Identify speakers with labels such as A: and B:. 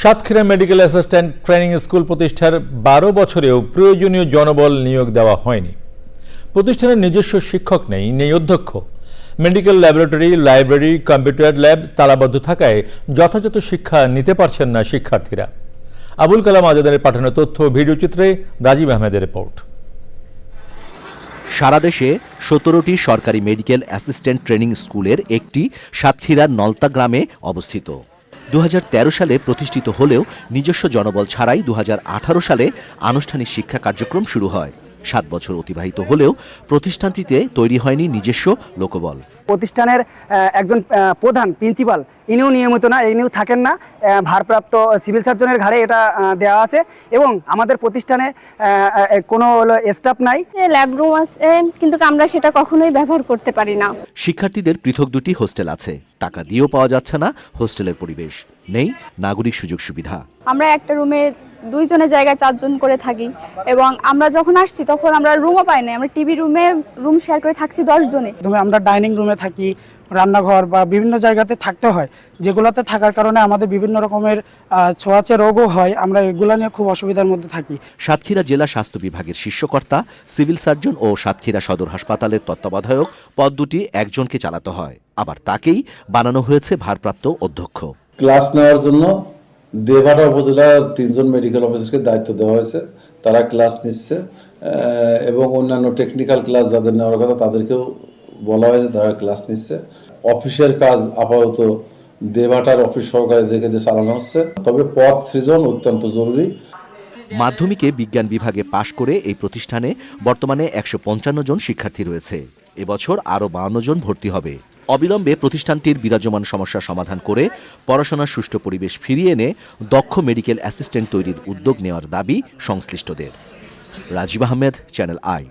A: Satkhira medical assistant training school প্রতিষ্ঠার বারো বছরেও প্রয়োজনীয় জনবল নিয়োগ দেওয়া হয়নি। প্রতিষ্ঠানের নিজস্ব শিক্ষক নেই নেই অধ্যক্ষ। Medical laboratory, library, computer lab তালাবদ্ধ থাকায় যথাযথ শিক্ষা নিতে পারছেন না শিক্ষার্থীরা। আবুল কালাম আজাদের পাঠানো তথ্য ভিডিওচিত্রে রাজীব আহমেদের রিপোর্ট।
B: সারা দেশে সতেরোটি সরকারি মেডিকেল অ্যাসিস্ট্যান্ট ট্রেনিং স্কুলের একটি সাতক্ষীরার নলতা গ্রামে অবস্থিত। দু হাজার তেরো সালে প্রতিষ্ঠিত হলেও নিজস্ব জনবল ছাড়াই দুহাজার আঠারো সালে আনুষ্ঠানিক শিক্ষা কার্যক্রম শুরু হয়। সাত বছর অতিবাহিত হলেও প্রতিষ্ঠানটিতে তৈরি হয়নি নিজস্ব লোকবল।
C: প্রতিষ্ঠানের একজন প্রধান প্রিন্সিপাল ইনিও নিয়মিত না ইনিও থাকেন না। ভারপ্রাপ্ত সিভিল সার্জনের ঘাড়ে এটা দেওয়া আছে এবং আমাদের প্রতিষ্ঠানে কোনো হলো স্টাফ নাই।
D: ল্যাব রুম আছে কিন্তু আমরা সেটা কখনোই ব্যবহার করতে পারি না।
B: শিক্ষার্থীদের পৃথক দুটি হোস্টেল আছে। টাকা দিয়েও পাওয়া যাচ্ছে না হোস্টেলের পরিবেশ। নেই নাগরিক সুযোগ সুবিধা।
D: আমরা একটা রুমে দুইজনের জায়গায় চারজন করে থাকি। এবং আমরা যখন আসছি তখন আমরা রুমও পাই না আমরা টিভি রুমে রুম শেয়ার করে থাকছি দশ জনে
E: প্রথমে আমরা ডাইনিং রুমে থাকি রান্নাঘর বা বিভিন্ন জায়গাতে থাকতে হয়। যেগুলোতে থাকার কারণে আমাদের বিভিন্ন রকমের ছোঁয়াচে রোগও হয়। আমরা এগুলো নিয়ে খুব অসুবিধার মধ্যে থাকি।
B: সাতক্ষীরা জেলা স্বাস্থ্য বিভাগের শীর্ষকর্তা সিভিল সার্জন ও সাতক্ষীরা সদর হাসপাতালের তত্ত্বাবধায়ক পদ দুটি একজনকে চালাতে হয়। আবার তাকেই বানানো হয়েছে ভারপ্রাপ্ত অধ্যক্ষ।
F: ক্লাস নেওয়ার জন্য দেবাটা উপজেলার তিনজন মেডিকেল অফিসারকে দায়িত্ব দেওয়া হয়েছে। তারা ক্লাস নিচ্ছে এবং অন্যান্য টেকনিক্যাল ক্লাস যাদের নেওয়ার কথা তাদেরকেও বলা হয়েছে, তারা ক্লাস নিচ্ছে। অফিসের কাজ আপাতত দেবাটার অফিস সহকারীদেরকে দিয়ে চালানো হচ্ছে। তবে পদ সৃজন অত্যন্ত জরুরি।
B: মাধ্যমিকে বিজ্ঞান বিভাগে পাশ করে এই প্রতিষ্ঠানে বর্তমানে একশো পঞ্চান্ন জন শিক্ষার্থী রয়েছে। এবছর আরও বাউন্ন জন ভর্তি হবে। অবিলম্বে প্রতিষ্ঠানটির বিরাজমান সমস্যা সমাধান করে পড়াশোনার সুষ্ঠু পরিবেশ ফিরিয়ে এনে দক্ষ মেডিকেল অ্যাসিস্ট্যান্ট তৈরির উদ্যোগ নেওয়ার দাবি সংশ্লিষ্টদের। Rajib Ahmed channel I